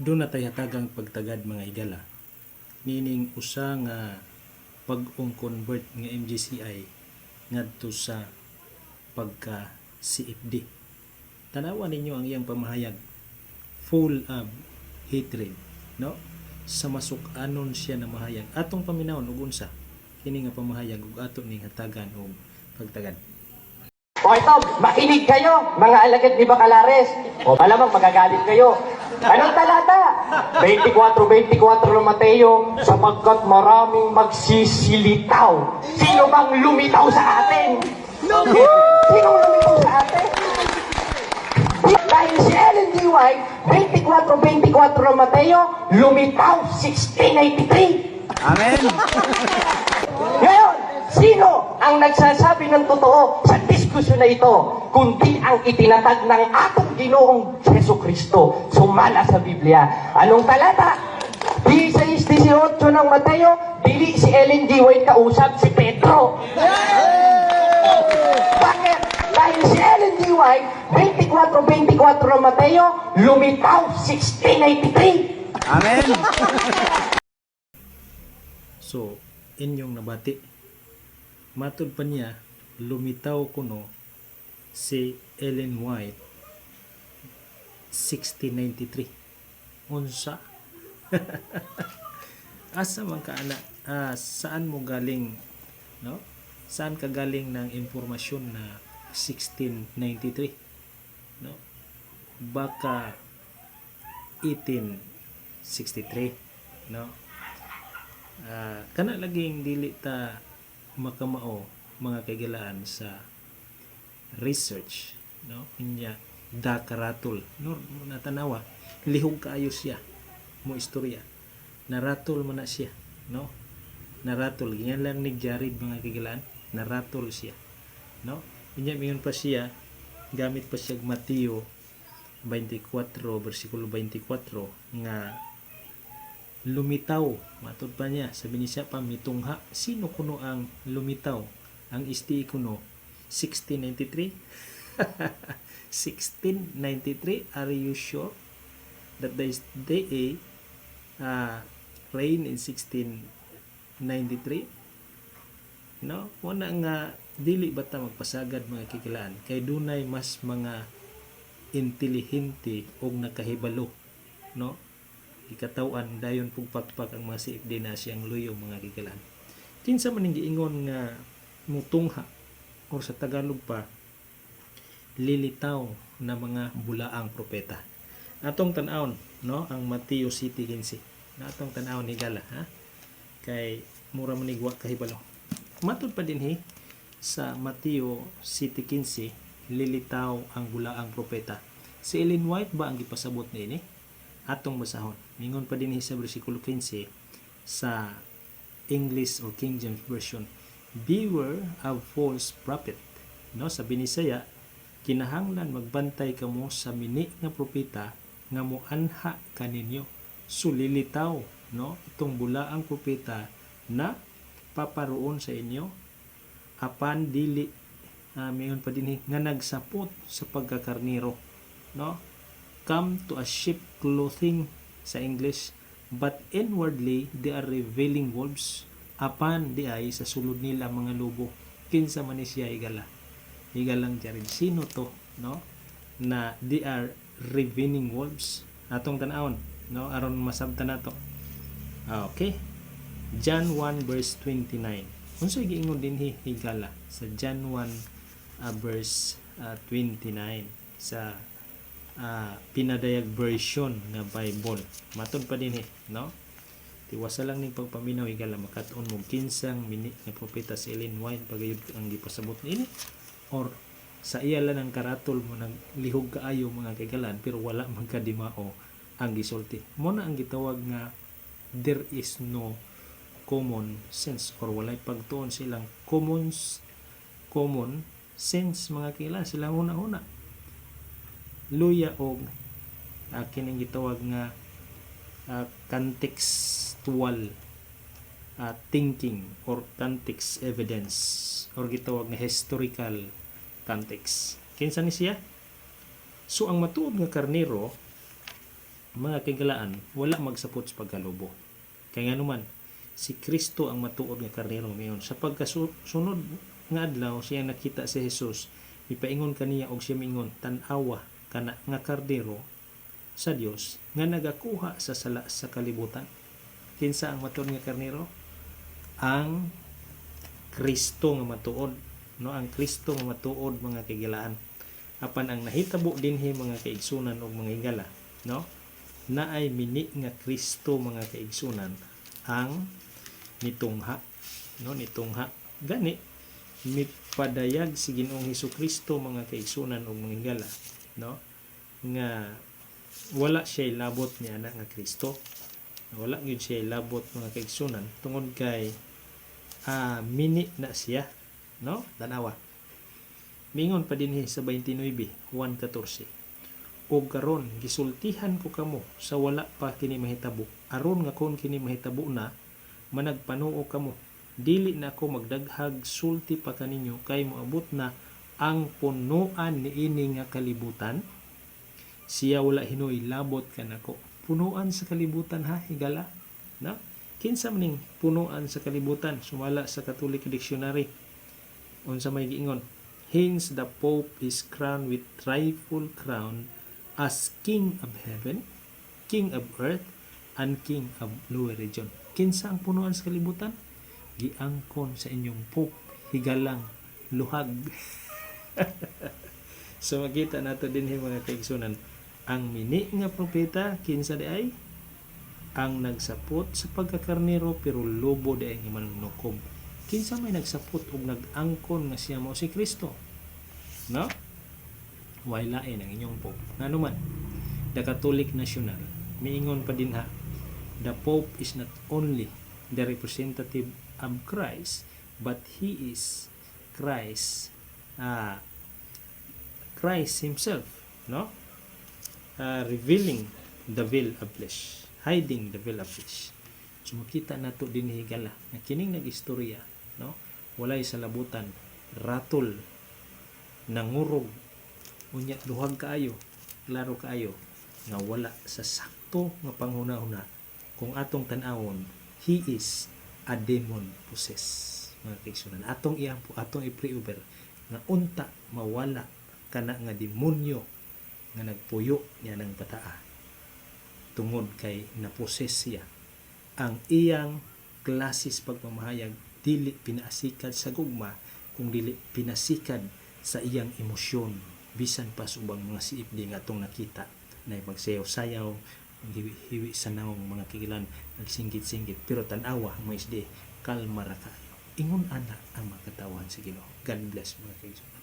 doon na tayo hatagang pagtagad mga igala. Meaning usa nga pag-ung convert nga MGCI ngadto sa pagka CFD tanawan ninyo ang iyang pamahayag. Full of hatred no? Sa masuk-anon siya na mahayag. Atong paminawon ug unsa? Kini nga pamahayag ug ato ning hatagan og pagtagad. O ito, makinig kayo, mga alagad ni Bacalares. O malamang magagalit kayo. Anong talata? 24-24 ng Mateo, sapagkat maraming magsisilitaw. Sino bang lumitaw sa atin? Sino lumitaw sa atin? Dahil si Ellen G. White, 24-24 ng Mateo, lumitaw 1683. Amen. Ngayon, sino ang nagsasabi ng totoo sa diskusyon na ito, kundi ang itinatag ng atong ginoong Yeso Kristo, sumala sa Biblia. Anong talata? 16-18 ng Mateo, dili si Ellen G. White kausap si Pedro. Bakit? Dahil si Ellen G. White, 24-24 ng Mateo, lumitaw 1683. Amen. So, inyong nabati. Matod pa niya, lumitaw kuno si Ellen White 1693. Unsa? Asa man ka ana? Ah, saan mo galing no? Saan ka galing ng impormasyon na 1693? No? Baka 1863, no? Ah, kana laging dili ta makamao mga kaigalaan sa research no? Inya da karatol no natanawa. Lihog kaayo siya. Mo istorya. Naratol mo na siya no? Naratol ganyan lang ni Jared mga kaigalaan naratol siya no? Inya mingon pa siya gamit pa siya Mateo 24 versikulo 24 nga lumitaw. Matod pa niya. Sabi ni siya pa mitungha. Sino kuno ang lumitaw ang isti kuno 1693 1693 are you sure that is day uh, rain in 1693 no wala nga dili bata magpasagad mga kikilaan? Kay dunay mas mga intelihente og nakahibalo no? Ikatawan dayon pug pakpak ang mga CFD na siyang luyo mga gigalan kinsa man giingon nga mutungha or sa Tagalog pa lilitaw na mga bulaang propeta. Atong tan-awon no? Ang Mateo City 15 na atong tan-awon higala ha? Kay mura man igwa kahibalo. Matud pa din hi sa Mateo City 15 lilitaw ang bulaang propeta. Si Ellen White ba ang gipasabot niini atong basahon. Mingon pa din sa versikulo 15 sa English or King James Version. Beware of false prophet. No, sa binisaya, kinahanglan magbantay kamo sa mini nga propeta nga moanha kaninyo. Sulilitaw, no, itong bulaang propeta na paparoon sa inyo apan dili uh, mingon pa din nga nagsapot sa pagkakarniro no come to a sheep clothing sa English but inwardly they are revealing wolves apan di ay sa sulod nila mga lobo kinsa man siya igala? Igalang jarin sino to no? Na they are revealing wolves? Atong tanawon no? Aron masabtan nato Ah, okay. John 1 verse 29 unsa giingon din hi higala sa John 1 ah, verse ah, 29 sa ah, pinadayag version nga Bible. Matod pa din eh, no? Tiwasa lang ning pagpaminaw igala makatuon mo kinsang mini nga propeta si Ellen White pagayud ang gipasabot niini or sa iya lang ang karatol mo nang lihog kaayo mga kagalan pero wala man kadimao ang gisulti. Mo na ang gitawag nga there is no common sense or walay pagtuon silang common common sense mga kailan sila una-una. Luya og uh, kining gitawag nga uh, contextual uh, thinking or context evidence or gitawag nga historical context. Kinsa ni siya? So ang matuod nga karnero mga kagalaan wala magsapot sa pagkalubo. Kaya nga naman si Kristo ang matuod nga karnero ngayon. Sa pagkasunod nga adlaw siya nakita si Jesus. Ipaingon kaniya og siya mingon tan-awa kana nga kardero sa Dios nga nagakuha sa sala sa kalibutan. Kinsa ang matuod nga karnero ang Kristo nga matuod. No ang Kristo nga matuod mga kagilaan apan ang nahitabo dinhi mga kaigsunan og mga higala no? Naay mini nga Kristo mga kaigsunan ang nitungha no? Nitungha. Gani mipadayag si Ginoong Hesus Kristo mga kaigsunan og mga higala no? Nga wala siya labot niya na nga Kristo. Wala gyud siya labot mga kaigsunan. Tungod kay ah, mini na siya no? Tanawa. Mingon pa dinhi sa 29 Juan 14 ug karon gisultihan ko kamo sa wala pa kini mahitabo. Aron nga kon kini mahitabo na managpanuo kamo. Dili na ako magdaghag sulti pa kaninyo kay moabot na ang punuan niini nga kalibutan siya wala hinoy labot kanako punuan sa kalibutan ha? Higala na? Kinsa maning punuan sa kalibutan? Sumala sa Catholic Dictionary. Unsa may giingon? Hence the pope is crowned with trifle crown as king of heaven king of earth and king of lower region. Kinsa ang punuan sa kalibutan? Giangkon sa inyong pope higalang luhag. So makita nato din mga kaigsunan ang mini nga propeta kinsa di ay? Ang nagsapot sa pagkakarnero pero lobo di ay nga manunukob kinsa may nagsapot ug nag-angkon nga siya mao si Kristo? No? Way lain ang inyong pope? Ngano man the Catholic National miingon pa din ha the pope is not only the representative of Christ but he is Christ ah Christ himself no uh, revealing the veil of flesh. Hiding the veil of flesh. So makita nato din higala. Na kining nagistorya no? Walay sa labutan ratol nangurog. Unya duhag kaayo. Klaro kaayo. Nga wala sa sakto nga panghuna-huna. Kung atong tan-awon he is a demon possessed mga kaigsunan atong iyang atong i-pre-over nga unta mawala kana nga demonyo nga nagpuyo niya ng pataa tungod kay naposes siya ang iyang klasis pagmamahayag dili pinasikad sa gugma kung dili pinasikad sa iyang emosyon bisan pa sa ubang mga siipdi nga atong nakita. Na magsayaw-sayaw hiwi sa nawong mga kikilan nagsinggit-singgit pero tanawa mo isdi kalma ra kayo. Ingon ana ang makatawan sa Ginoo. God bless mga kaibigan